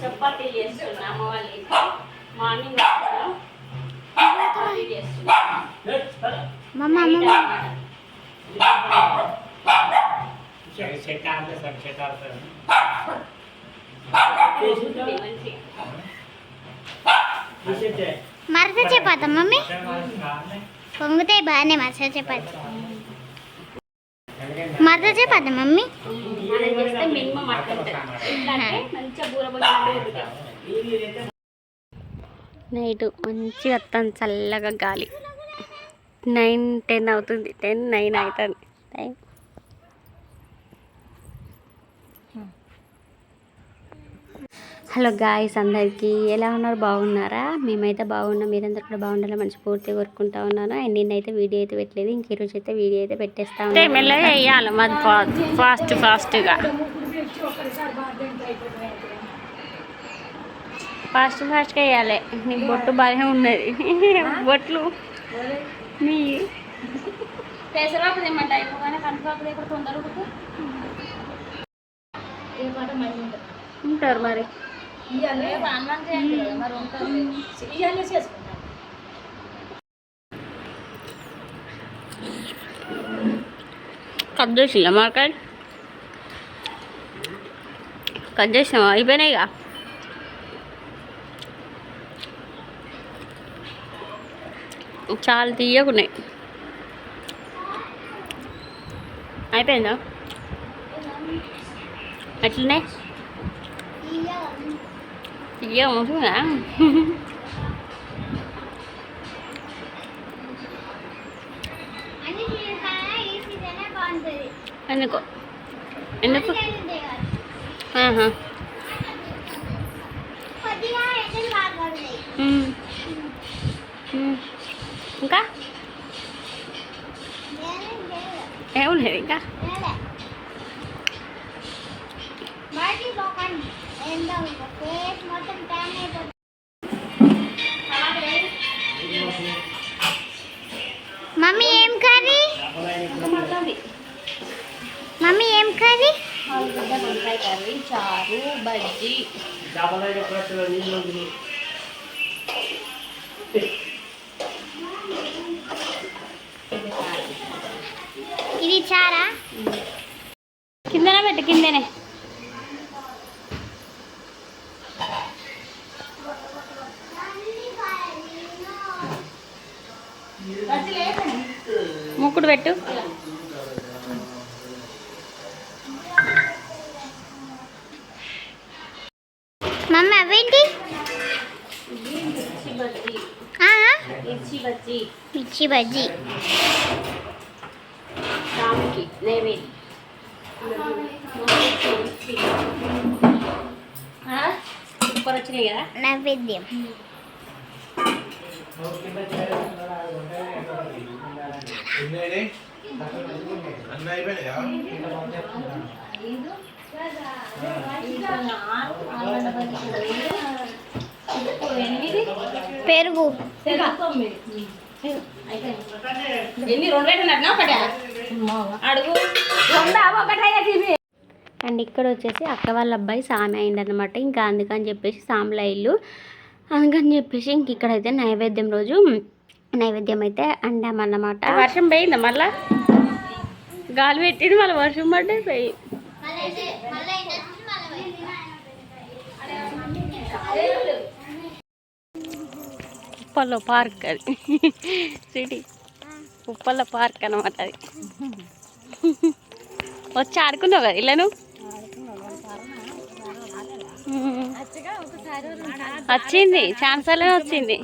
చపాతీ చేస్తున్నా అమ్మ వాళ్ళకి మార్నింగ్ చపాతీ చేస్తున్నా. మరత చపాత మమ్మీ? పొంగుతాయి బాగానే మరత చపాతి మరత చపాత మమ్మీ మనం చేస్తే మినిమం అట్లా ఉంటుంది ఇట్లా అంటే మంచిగా బూర మమ్మీ. నైట్ మంచిగా వస్తుంది చల్లగా గాలి. నైన్ టెన్ అవుతుంది టెన్ నైన్ అవుతుంది. టైం హలో గాయస్ అందరికీ ఎలా ఉన్నారు? బాగున్నారా? మేమైతే బాగున్నాం. మీరందరూ కూడా బాగుండాలని మనస్ఫూర్తిగా కోరుకుంటా ఉన్నాను. అండ్ నేనైతే వీడియో అయితే పెట్టలేదు. ఇంక ఈరోజు అయితే వీడియో అయితే పెట్టేస్తా ఉన్నాను మెల్లగా వేయాలి. మాది ఫాస్ట్ ఫాస్ట్గా. ఫాస్ట్ ఫాస్ట్గా వేయాలి. నీకు బొట్టు బాగానే ఉన్నది. బొట్లు. నీ. అయిపోగానే మంచి ఉంటుంది? ఉంటారు మరి. రేపు అన్నం చేయండి కదా మరి ఉంటుంది ఇవన్నీ చేసుకుంటాం. కట్ చేసిందా మార్కెట్ కట్ చేసినావా? అయిపోయినాయిగా చాలా తీయకున్నాయి. అయిపోయిందా? అట్లనే తీయ ఉంటుందా ఎందుకు ఎందుకు ఆహా. మ్మ్. మ్మ్. ఇంకా ఏముండేది ఇంకా మమ్మీ ఏం కర్రీ? మమ్మీ ఏం కర్రీ? ఆలుగడ్డ వంకాయ కర్రీ చారు బజ్జీ ఇది చారా? కిందనే పెట్టు కిందనే. ముక్కుడు పెట్టు. మమ్మీ అవేంటి? మిర్చి బజ్జీ. నైవేద్యం సూపర్ వచ్చినాయి కదా నైవేద్యం అన్నీ అయిపోయినాయా పెరుగు. ఎన్ని రెండు పెట్టినట్టు ఒకటే? అడుగు. రెండా అండ్ ఇక్కడ వచ్చేసి అక్క వాళ్ళ అబ్బాయి సామె అయిందనమాట ఇంకా అందుకని చెప్పేసి సాముల ఇల్లు అందుకని చెప్పేసి ఇంక ఇక్కడైతే నైవేద్యం రోజు నైవేద్యం అయితే అండామన్నమాట వర్షం పోయిందా మళ్ళా? గాలి పెట్టింది మళ్ళీ వర్షం పడ్డే పోయి. ఉప్పల్లో పార్క్ అది. సిటీ. ఉప్పల్లో పార్క్ అనమాట అది. వచ్చి ఆడుకున్నావు కదా ఇల్లను? వచ్చింది ఛాన్సాలనే వచ్చింది.